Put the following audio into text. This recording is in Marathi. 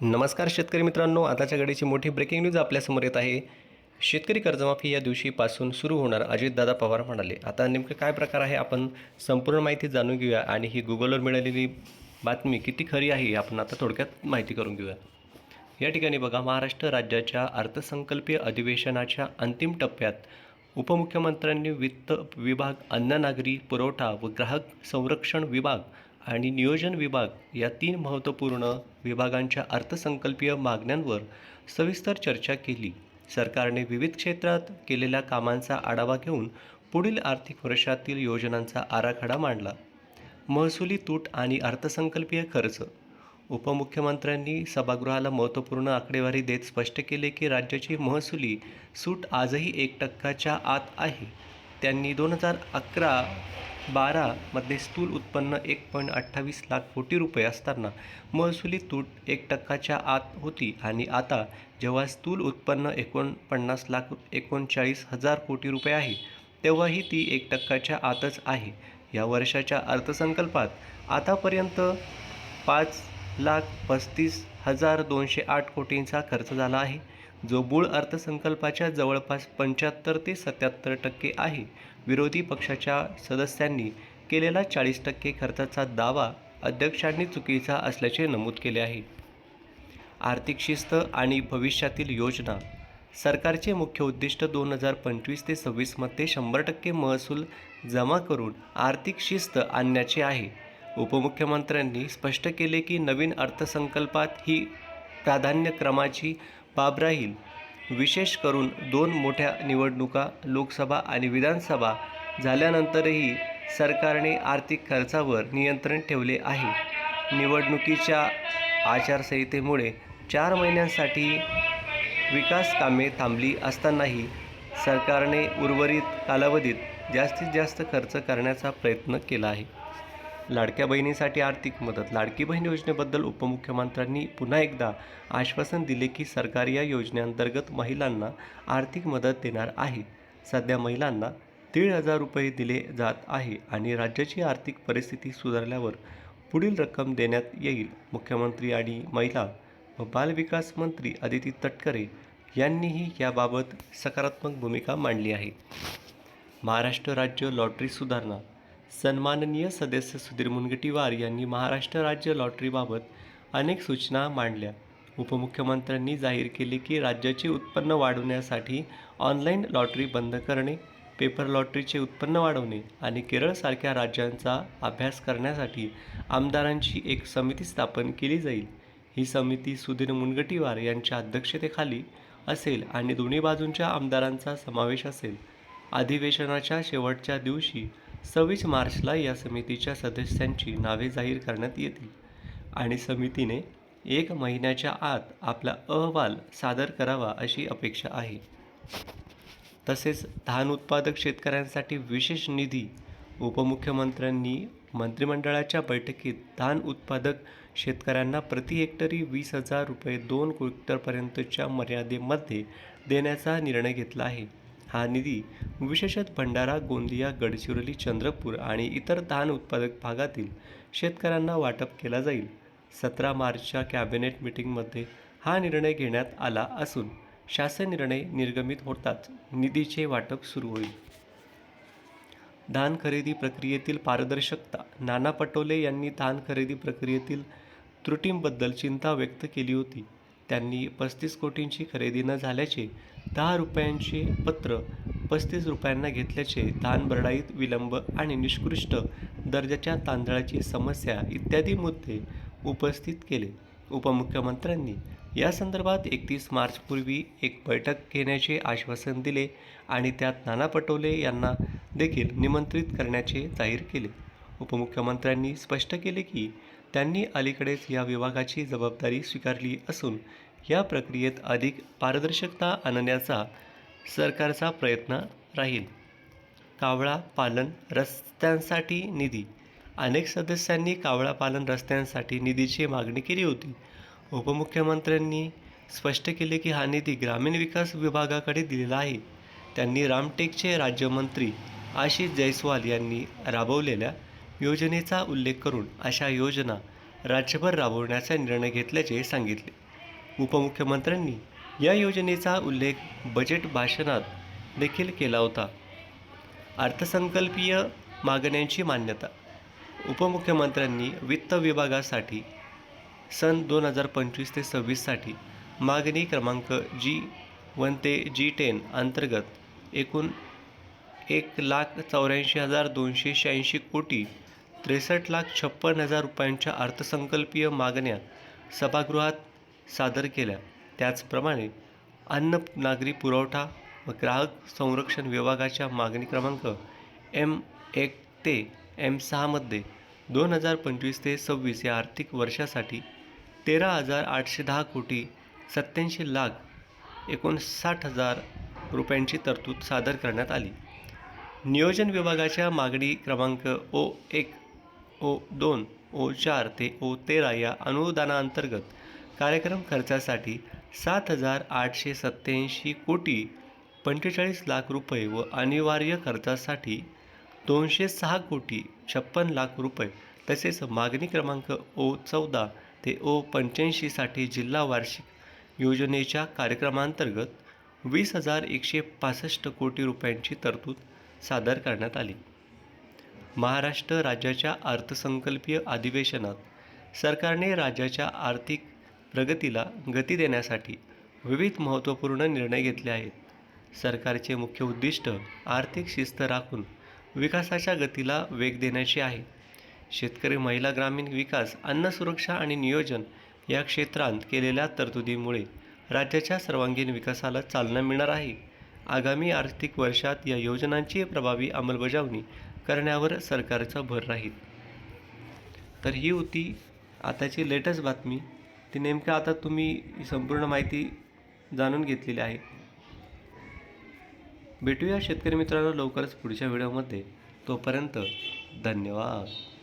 नमस्कार शेतकरी मित्रांनो आताच्या घडीची मोठी ब्रेकिंग न्यूज आपल्यासमोर येत आहे. शेतकरी कर्जमाफी या दिवशीपासून सुरू होणार अजितदादा पवार म्हणाले. आता नेमकं काय प्रकार आहे आपण संपूर्ण माहिती जाणून घेऊया आणि ही गुगलवर मिळालेली बातमी किती खरी आहे आपण आता थोडक्यात माहिती करून घेऊया. या ठिकाणी बघा महाराष्ट्र राज्याच्या अर्थसंकल्पीय अधिवेशनाच्या अंतिम टप्प्यात उपमुख्यमंत्र्यांनी वित्त विभाग अन्न नागरी पुरवठा व ग्राहक संरक्षण विभाग आणि नियोजन विभाग या तीन महत्त्वपूर्ण विभागांच्या अर्थसंकल्पीय मागण्यांवर सविस्तर चर्चा केली. सरकारने विविध क्षेत्रात केलेल्या कामांचा आढावा घेऊन पुढील आर्थिक वर्षातील योजनांचा आराखडा मांडला. महसुली तूट आणि अर्थसंकल्पीय खर्च. उपमुख्यमंत्र्यांनी सभागृहाला महत्त्वपूर्ण आकडेवारी देत स्पष्ट केले की राज्याची महसुली सूट आजही एक टक्काच्या आत आहे. त्यांनी दोन हजार अकरा बारामध्ये स्थूल उत्पन्न एक पॉईंट अठ्ठावीस लाख कोटी रुपये असताना महसुली तूट एक टक्काच्या आत होती आणि आता जेव्हा स्थूल उत्पन्न एकोणपन्नास लाख एकोणचाळीस हजार कोटी रुपये आहे तेव्हाही ती एक टक्काच्या आतच आहे. या वर्षाच्या अर्थसंकल्पात आतापर्यंत पाच लाख पस्तीस हजार दोनशे आठ कोटींचा खर्च झाला आहे. जो मूळ अर्थसंकल्पाच्या जवळपास पंच्याहत्तर ते सत्याहत्तर टक्के आहे. विरोधी पक्षाच्या सदस्यांनी केलेला चाळीस टक्के खर्चाचा दावा अध्यक्षांनी चुकीचा असल्याचे नमूद केले आहे. आर्थिक शिस्त आणि भविष्यातील योजना. सरकारचे मुख्य उद्दिष्ट दोन हजार पंचवीस ते सव्वीसमध्ये शंभर टक्के महसूल जमा करून आर्थिक शिस्त आणण्याचे आहे. उपमुख्यमंत्र्यांनी स्पष्ट केले की नवीन अर्थसंकल्पात ही प्राधान्यक्रमाची बाब राहील विशेष करून दोन मोठ्या निवडणुका लोकसभा आणि विधानसभा झाल्यानंतरही सरकारने आर्थिक खर्चावर नियंत्रण ठेवले आहे. निवडणुकीच्या आचारसंहितेमुळे चार महिन्यांसाठी विकास कामे थांबली असतानाही सरकारने उर्वरित कालावधीत जास्तीत जास्त खर्च करण्याचा प्रयत्न केला आहे. लाडक्या बहिणीसाठी आर्थिक मदत. लाडकी बहीण योजनेबद्दल उपमुख्यमंत्र्यांनी पुन्हा एकदा आश्वासन दिले की सरकार या योजनेअंतर्गत महिलांना आर्थिक मदत देणार आहे. सध्या महिलांना दीड हजार रुपये दिले जात आहे आणि राज्याची आर्थिक परिस्थिती सुधारल्यावर पुढील रक्कम देण्यात येईल. मुख्यमंत्री आणि महिला व बालविकास मंत्री अदिती तटकरे यांनीही याबाबत सकारात्मक भूमिका मांडली आहे. महाराष्ट्र राज्य लॉटरी सुधारणा सन्माननीय सदस्य सुधीर मुनगटीवार यांनी महाराष्ट्र राज्य लॉटरीबाबत अनेक सूचना मांडल्या. उपमुख्यमंत्र्यांनी जाहीर केले की राज्याचे उत्पन्न वाढवण्यासाठी ऑनलाईन लॉटरी बंद करणे पेपर लॉटरीचे उत्पन्न वाढवणे आणि केरळसारख्या राज्यांचा अभ्यास करण्यासाठी आमदारांची एक समिती स्थापन केली जाईल. ही समिती सुधीर मुनगटीवार यांच्या अध्यक्षतेखाली असेल आणि दोन्ही बाजूंच्या आमदारांचा समावेश असेल. अधिवेशनाच्या शेवटच्या दिवशी सव्वीस मार्चला या समितीच्या सदस्यांची नावे जाहीर करण्यात येतील आणि समितीने एक महिन्याच्या आत आपला अहवाल सादर करावा अशी अपेक्षा आहे. तसेच धान उत्पादक शेतकऱ्यांसाठी विशेष निधी उपमुख्यमंत्र्यांनी मंत्रिमंडळाच्या बैठकीत धान उत्पादक शेतकऱ्यांना प्रति हेक्टरी वीस हजार रुपये दोन क्विंटलपर्यंतच्या मर्यादेमध्ये देण्याचा निर्णय घेतला आहे. हा निधी विशेषत भंडारा गोंदिया गडचिरोली चंद्रपूर आणि इतर धान उत्पादक भागातील शेतकऱ्यांना वाटप केला जाईल. सतरा मार्चच्या कॅबिनेट मिटिंगमध्ये हा निर्णय घेण्यात आला असून शासन निर्णय निर्गमित होताच निधीचे वाटप सुरू होईल. धान खरेदी प्रक्रियेतील पारदर्शकता नाना पटोले यांनी धान खरेदी प्रक्रियेतील त्रुटींबद्दल चिंता व्यक्त केली होती. त्यांनी पस्तीस कोटींची खरेदी न झाल्याचे दहा रुपयांचे पत्र पस्तीस रुपयांना घेतल्याचे धान विलंब आणि निष्कृष्ट दर्जाच्या तांदळाची समस्या इत्यादी मुद्दे उपस्थित केले. उपमुख्यमंत्र्यांनी या संदर्भात एकतीस मार्चपूर्वी एक बैठक घेण्याचे आश्वासन दिले आणि त्यात नाना पटोले यांना देखील निमंत्रित करण्याचे जाहीर केले. उपमुख्यमंत्र्यांनी स्पष्ट केले की त्यांनी अलीकडेच या विभागाची जबाबदारी स्वीकारली असून या प्रक्रियेत अधिक पारदर्शकता आणण्याचा सरकारचा प्रयत्न राहील. कावळा पालन रस्त्यांसाठी निधी. अनेक सदस्यांनी कावळा पालन रस्त्यांसाठी निधीची मागणी केली होती. उपमुख्यमंत्र्यांनी स्पष्ट केले की हा निधी ग्रामीण विकास विभागाकडे दिलेला आहे. त्यांनी रामटेकचे राज्यमंत्री आशिष जयस्वाल यांनी राबवलेल्या योजनेचा उल्लेख करून अशा योजना राज्यभर राबवण्याचा निर्णय घेतल्याचे सांगितले. उपमुख्यमंत्र्यांनी या योजनेचा उल्लेख बजेट भाषणात देखील केला होता. अर्थसंकल्पीय मागण्यांची मान्यता. उपमुख्यमंत्र्यांनी वित्त विभागासाठी सन दोन हजार पंचवीस ते सव्वीससाठी मागणी क्रमांक जी वन ते जी टेन अंतर्गत एकूण एक लाख चौऱ्याऐंशी हजार दोनशे शहाऐंशी कोटी त्रेसष्ट लाख छप्पन हजार रुपयांच्या अर्थसंकल्पीय मागण्या सभागृहात सादर केल्या. त्याचप्रमाणे अन्न नागरी पुरवठा व ग्राहक संरक्षण विभागाच्या मागणी क्रमांक एम एक ते एम सहामध्ये दोन हजार पंचवीस ते सव्वीस या आर्थिक वर्षासाठी तेरा हजार आठशे दहा कोटी सत्याऐंशी लाख एकोणसाठ हजार रुपयांची तरतूद सादर करण्यात आली. नियोजन विभागाच्या मागणी क्रमांक ओ एक ओ दोन ओ चार ते ओ तेरा या अनुदानाअंतर्गत कार्यक्रम खर्चासाठी सात हजार आठशे सत्याऐंशी कोटी पंचेचाळीस लाख रुपये व अनिवार्य खर्चासाठी दोनशे सहा कोटी छप्पन लाख रुपये तसेच मागणी क्रमांक ओ चौदा ते ओ पंच्याऐंशीसाठी जिल्हा वार्षिक योजनेच्या कार्यक्रमांतर्गत वीस हजार एकशे पासष्ट कोटी रुपयांची तरतूद सादर करण्यात आली. महाराष्ट्र राज्याच्या अर्थसंकल्पीय अधिवेशनात सरकारने राज्याच्या आर्थिक प्रगतीला गती देण्यासाठी विविध महत्त्वपूर्ण निर्णय घेतले आहेत. सरकारचे मुख्य उद्दिष्ट आर्थिक शिस्त राखून विकासाच्या गतीला वेग देण्याचे आहे. शेतकरी महिला ग्रामीण विकास अन्न सुरक्षा आणि नियोजन या क्षेत्रांत केलेल्या तरतुदीमुळे राज्याच्या सर्वांगीण विकासाला चालना मिळणार आहे. आगामी आर्थिक वर्षात या योजनांची प्रभावी अंमलबजावणी करण्यावर सरकारचा भर राहील. तर ही होती आताची लेटेस्ट बातमी. ती नेमकं आता तुम्ही संपूर्ण माहिती जाणून घेतलेली आहे. भेटूया शेतकरी मित्रांनो लवकरच पुढच्या व्हिडिओमध्ये. तोपर्यंत धन्यवाद.